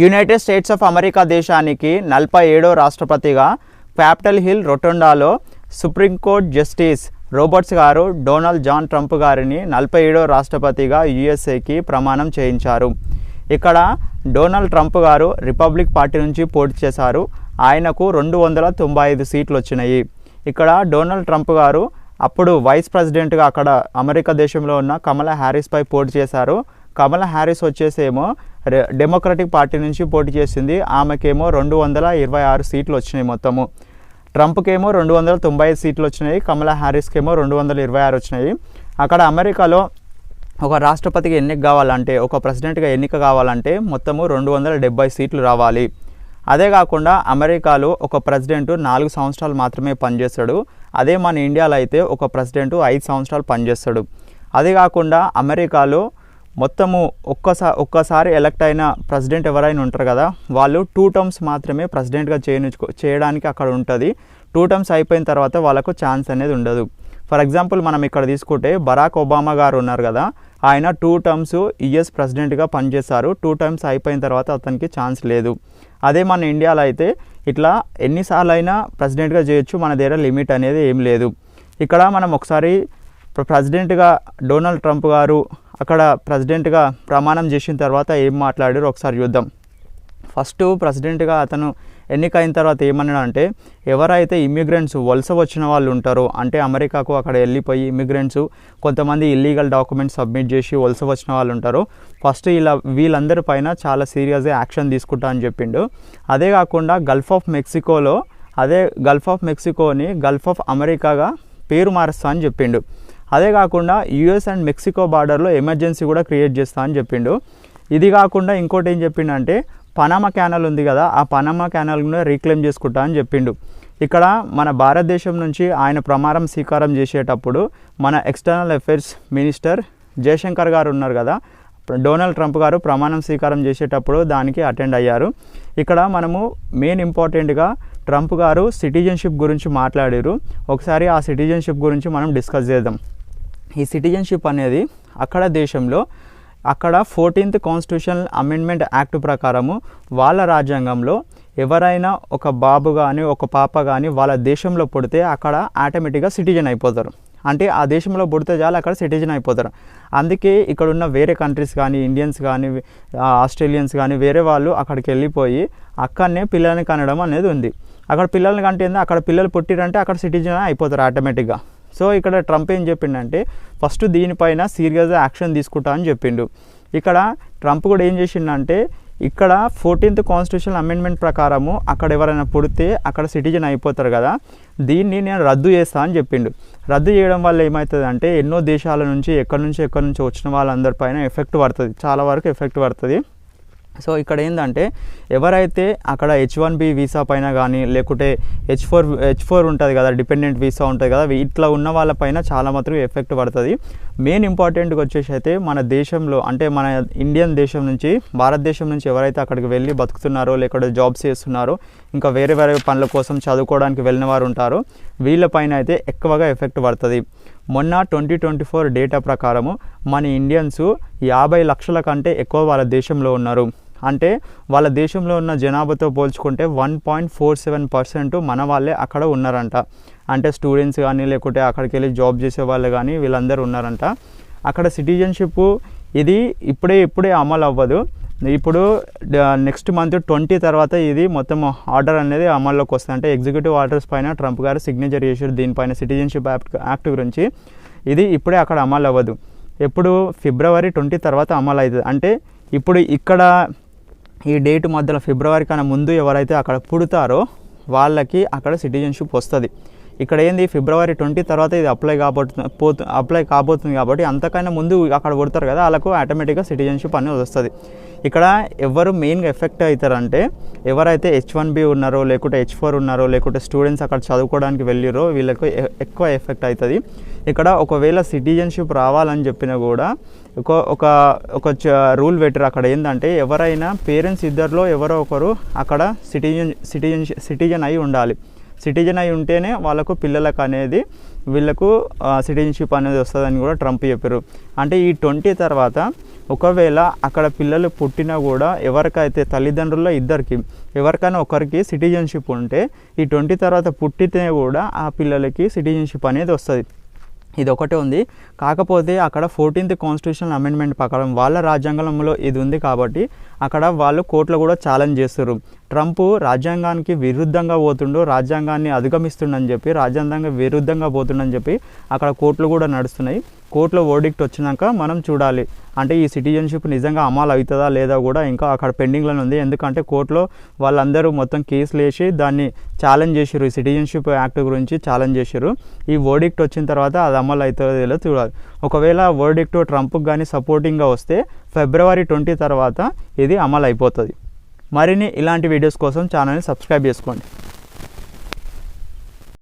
United states of America దేశానికి నలభై ఏడో రాష్ట్రపతిగా capital hill రొటొండాలో supreme court justice Roberts గారు డొనాల్డ్ జాన్ ట్రంప్ గారిని నలభై ఏడో రాష్ట్రపతిగా యుఎస్ఏకి ప్రమాణం చేయించారు. ఇక్కడ డొనాల్డ్ ట్రంప్ గారు రిపబ్లిక్ పార్టీ నుంచి పోటీ చేశారు. ఆయనకు రెండు వందల తొంభై ఐదు సీట్లు వచ్చినాయి. ఇక్కడ డొనాల్డ్ ట్రంప్ గారు అప్పుడు వైస్ ప్రెసిడెంట్గా అక్కడ అమెరికా దేశంలో ఉన్న కమలా హ్యారిస్పై పోటీ చేశారు. కమలా హ్యారిస్ వచ్చేసేమో రె- డెమోక్రటిక్ పార్టీ నుంచి పోటీ చేసింది. ఆమెకేమో రెండు వందల ఇరవై ఆరు సీట్లు వచ్చినాయి మొత్తము. ట్రంప్కేమో రెండు వందల తొంభై ఐదు సీట్లు వచ్చినాయి. కమలా హ్యారిస్కేమో రెండు వందల ఇరవై ఆరు వచ్చినాయి. అక్కడ అమెరికాలో ఒక రాష్ట్రపతికి ఎన్నిక కావాలంటే ఒక ప్రెసిడెంట్గా ఎన్నిక కావాలంటే మొత్తము రెండు వందల డెబ్బై సీట్లు రావాలి. అదే కాకుండా అమెరికాలో ఒక ప్రెసిడెంట్ నాలుగు సంవత్సరాలు మాత్రమే పనిచేస్తాడు. అదే మన ఇండియాలో అయితే ఒక ప్రెసిడెంట్ ఐదు సంవత్సరాలు పనిచేస్తాడు. అదే కాకుండా అమెరికాలో మొత్తము ఒక్కసారి ఒక్కసారి ఎలక్ట్ అయిన ప్రెసిడెంట్ ఎవరైనా ఉంటారు కదా వాళ్ళు టూ టర్మ్స్ మాత్రమే ప్రెసిడెంట్గా చేయించుకో చేయడానికి అక్కడ ఉంటుంది. టూ టర్మ్స్ అయిపోయిన తర్వాత వాళ్ళకు ఛాన్స్ అనేది ఉండదు. ఫర్ ఎగ్జాంపుల్ మనం ఇక్కడ తీసుకుంటే బరాక్ ఒబామా గారు ఉన్నారు కదా ఆయన టూ టర్మ్స్ యుఎస్ ప్రెసిడెంట్గా పనిచేశారు. టూ టర్మ్స్ అయిపోయిన తర్వాత అతనికి ఛాన్స్ లేదు. అదే మన ఇండియాలో అయితే ఇట్లా ఎన్నిసార్లు అయినా ప్రెసిడెంట్గా చేయొచ్చు మన దగ్గర లిమిట్ అనేది ఏం లేదు. ఇక్కడ మనం ఒకసారి ప్రెసిడెంట్గా డొనాల్డ్ ట్రంప్ గారు అక్కడ ప్రెసిడెంట్గా ప్రమాణం చేసిన తర్వాత ఏం మాట్లాడారో ఒకసారి చూద్దాం. ఫస్ట్ ప్రెసిడెంట్గా అతను ఎన్నికైన తర్వాత ఏమన్నాడు అంటే ఎవరైతే ఇమ్మిగ్రెంట్స్ వలస వచ్చిన వాళ్ళు ఉంటారో అంటే అమెరికాకు అక్కడ వెళ్ళిపోయి ఇమ్మిగ్రెంట్స్ కొంతమంది ఇల్లీగల్ డాక్యుమెంట్స్ సబ్మిట్ చేసి వలస వచ్చిన వాళ్ళు ఉంటారో ఫస్ట్ ఇలా వీళ్ళందరి పైన చాలా సీరియస్గా యాక్షన్ తీసుకుంటా అని చెప్పిండు. అదే కాకుండా గల్ఫ్ ఆఫ్ మెక్సికోలో అదే గల్ఫ్ ఆఫ్ మెక్సికోని గల్ఫ్ ఆఫ్ అమెరికాగా పేరు మారుస్తా అని చెప్పిండు. అదే కాకుండా యుఎస్ అండ్ మెక్సికో బార్డర్లో ఎమర్జెన్సీ కూడా క్రియేట్ చేస్తా అని చెప్పిండు. ఇది కాకుండా ఇంకోటి ఏం చెప్పిండంటే పనామా క్యానల్ ఉంది కదా ఆ పనామా క్యానల్ కూడా రీక్లెయిమ్ చేసుకుంటా అని చెప్పిండు. ఇక్కడ మన భారతదేశం నుంచి ఆయన ప్రమాణం స్వీకారం చేసేటప్పుడు మన ఎక్స్టర్నల్ అఫైర్స్ మినిస్టర్ జయశంకర్ గారు ఉన్నారు కదా డొనాల్డ్ ట్రంప్ గారు ప్రమాణం స్వీకారం చేసేటప్పుడు దానికి అటెండ్ అయ్యారు. ఇక్కడ మనము మెయిన్ ఇంపార్టెంట్గా ట్రంప్ గారు సిటిజన్షిప్ గురించి మాట్లాడారు. ఒకసారి ఆ సిటిజన్షిప్ గురించి మనం డిస్కస్ చేద్దాం. ఈ సిటిజన్షిప్ అనేది అక్కడ దేశంలో అక్కడ ఫోర్టీన్త్ కాన్స్టిట్యూషనల్ అమెండ్మెంట్ యాక్ట్ ప్రకారము వాళ్ళ రాజ్యాంగంలో ఎవరైనా ఒక బాబు కానీ ఒక పాప కానీ వాళ్ళ దేశంలో పుడితే అక్కడ ఆటోమేటిక్గా సిటిజన్ అయిపోతారు. అంటే ఆ దేశంలో పుడితే చాలు అక్కడ సిటిజన్ అయిపోతారు. అందుకే ఇక్కడ ఉన్న వేరే కంట్రీస్ కానీ ఇండియన్స్ కానీ ఆస్ట్రేలియన్స్ కానీ వేరే వాళ్ళు అక్కడికి వెళ్ళిపోయి అక్కడనే పిల్లల్ని కనడం అనేది ఉంది. అక్కడ పిల్లల్ని కంటే అక్కడ పిల్లలు పుట్టిరంటే అక్కడ సిటిజన్ అయిపోతారు ఆటోమేటిక్గా సో ఇక్కడ ట్రంప్ ఏం చెప్పిండంటే ఫస్ట్ దీనిపైన సీరియస్గా యాక్షన్ తీసుకుంటా అని చెప్పిండు. ఇక్కడ ట్రంప్ కూడా ఏం చేసిండంటే ఇక్కడ ఫోర్టీన్త్ కాన్స్టిట్యూషన్ అమెండ్మెంట్ ప్రకారము అక్కడ ఎవరైనా పుడితే అక్కడ సిటిజన్ అయిపోతారు కదా దీన్ని నేను రద్దు చేస్తా అని చెప్పిండు. రద్దు చేయడం వల్ల ఏమవుతుంది అంటే ఎన్నో దేశాల నుంచి ఎక్కడి నుంచి ఎక్కడి నుంచి వచ్చిన వాళ్ళందరిపైన ఎఫెక్ట్ పడుతుంది. చాలా వరకు ఎఫెక్ట్ పడుతుంది. సో ఇక్కడ ఏంటంటే ఎవరైతే అక్కడ హెచ్ వన్ బి వీసా పైన కానీ లేకుంటే హెచ్ ఫోర్ హెచ్ ఫోర్ ఉంటుంది కదా డిపెండెంట్ వీసా ఉంటుంది కదా ఇట్లా ఉన్న వాళ్ళపైన చాలా మాత్రం ఎఫెక్ట్ పడుతుంది. మెయిన్ ఇంపార్టెంట్గా వచ్చేసి అయితే మన దేశంలో అంటే మన ఇండియన్ దేశం నుంచి భారతదేశం నుంచి ఎవరైతే అక్కడికి వెళ్ళి బతుకుతున్నారో లేకపోతే జాబ్స్ చేస్తున్నారో ఇంకా వేరే వేరే పనుల కోసం చదువుకోవడానికి వెళ్ళిన వారు ఉంటారో వీళ్ళపైన అయితే ఎక్కువగా ఎఫెక్ట్ పడుతుంది. మొన్న ట్వంటీ ట్వంటీ ఫోర్ డేటా ప్రకారము మన ఇండియన్స్ యాభై లక్షల కంటే ఎక్కువ వాళ్ళ దేశంలో ఉన్నారు. అంటే వాళ్ళ దేశంలో ఉన్న జనాభాతో పోల్చుకుంటే one point four seven percent మన వాళ్ళే అక్కడ ఉన్నారంట. అంటే స్టూడెంట్స్ కానీ లేకుంటే అక్కడికి వెళ్ళి జాబ్ చేసే వాళ్ళు కానీ వీళ్ళందరూ ఉన్నారంట. అక్కడ సిటిజన్షిప్ ఇది ఇప్పుడే ఇప్పుడే అమలు అవ్వదు. ఇప్పుడు నెక్స్ట్ మంత్ ట్వంటీ తర్వాత ఇది మొత్తం ఆర్డర్ అనేది అమల్లోకి వస్తుంది. అంటే ఎగ్జిక్యూటివ్ ఆర్డర్స్ పైన ట్రంప్ గారు సిగ్నేచర్ చేశారు దీనిపైన సిటిజన్షిప్ యాక్ట్ యాక్ట్ గురించి. ఇది ఇప్పుడే అక్కడ అమలు అవ్వదు. ఎప్పుడు ఫిబ్రవరి ట్వంటీ తర్వాత అమలు అవుతుంది. అంటే ఇప్పుడు ఇక్కడ ఈ డేట్ మధ్యలో ఫిబ్రవరి కన్నా ముందు ఎవరైతే అక్కడ పుడతారో వాళ్ళకి అక్కడ సిటిజన్షిప్ వస్తుంది. ఇక్కడ ఏంది? ఫిబ్రవరి ట్వంటీ తర్వాత ఇది అప్లై కాబోతుంది పోతు అప్లై కాబోతుంది కాబట్టి అంతకైనా ముందు అక్కడ కొడతారు కదా వాళ్ళకు ఆటోమేటిక్గా సిటిజన్షిప్ అనేది వస్తుంది. ఇక్కడ ఎవరు మెయిన్గా ఎఫెక్ట్ అవుతారంటే ఎవరైతే హెచ్ వన్ బి ఉన్నారో లేకుంటే హెచ్ ఫోర్ ఉన్నారో లేకుంటే స్టూడెంట్స్ అక్కడ చదువుకోవడానికి వెళ్ళిరో వీళ్ళకు ఎక్కువ ఎఫెక్ట్ అవుతుంది ఇక్కడ ఒకవేళ సిటిజన్షిప్ రావాలని చెప్పినా కూడా ఒక ఒక ఒక రూల్ పెట్టారు అక్కడ ఏంటంటే ఎవరైనా పేరెంట్స్ ఇద్దరిలో ఎవరో ఒకరు అక్కడ సిటిజన్ సిటిజన్ సిటిజన్ అయి ఉండాలి. సిటిజన్ అయి ఉంటేనే వాళ్ళకు పిల్లలకు అనేది వీళ్ళకు సిటిజన్షిప్ అనేది వస్తుందని కూడా ట్రంప్ చెప్పారు. అంటే ఈ ట్వంటీ తర్వాత ఒకవేళ అక్కడ పిల్లలు పుట్టినా కూడా ఎవరికైతే తల్లిదండ్రుల్లో ఇద్దరికి ఎవరికైనా ఒకరికి సిటిజన్షిప్ ఉంటే ఈ ట్వంటీ తర్వాత పుట్టితే కూడా ఆ పిల్లలకి సిటిజన్షిప్ అనేది వస్తుంది. ఇది ఒకటే ఉంది. కాకపోతే అక్కడ ఫోర్టీన్త్ కాన్స్టిట్యూషన్ అమెండ్మెంట్ ప్రకారం వాళ్ళ రాజ్యాంగంలో ఇది ఉంది కాబట్టి అక్కడ వాళ్ళు కోర్టులో కూడా ఛాలెంజ్ చేస్తారు ట్రంప్ రాజ్యాంగానికి విరుద్ధంగా పోతుండు రాజ్యాంగాన్ని అధిగమిస్తుండని చెప్పి రాజ్యాంగానికి విరుద్ధంగా పోతుండని చెప్పి అక్కడ కోర్టులు కూడా నడుస్తున్నాయి. కోర్టులో ఓడిక్ట్ వచ్చినాక మనం చూడాలి. అంటే ఈ సిటిజన్షిప్ నిజంగా అమలు అవుతుందా లేదా కూడా ఇంకా అక్కడ పెండింగ్లోనే ఉంది. ఎందుకంటే కోర్టులో వాళ్ళందరూ మొత్తం కేసులు వేసి దాన్ని ఛాలెంజ్ చేశారు ఈ సిటిజన్షిప్ యాక్ట్ గురించి ఛాలెంజ్ చేశారు ఈ వర్డిక్ట్ వచ్చిన తర్వాత అది అమలు అవుతుందో లేదో చూడాలి. ఒకవేళ వర్డిక్ట్ ట్రంప్కి కానీ సపోర్టింగ్గా వస్తే ఫిబ్రవరి ట్వంటీ తర్వాత ఇది అమలు అయిపోతుంది. మరిన్ని ఇలాంటి వీడియోస్ కోసం ఛానల్ని సబ్స్క్రైబ్ చేసుకోండి.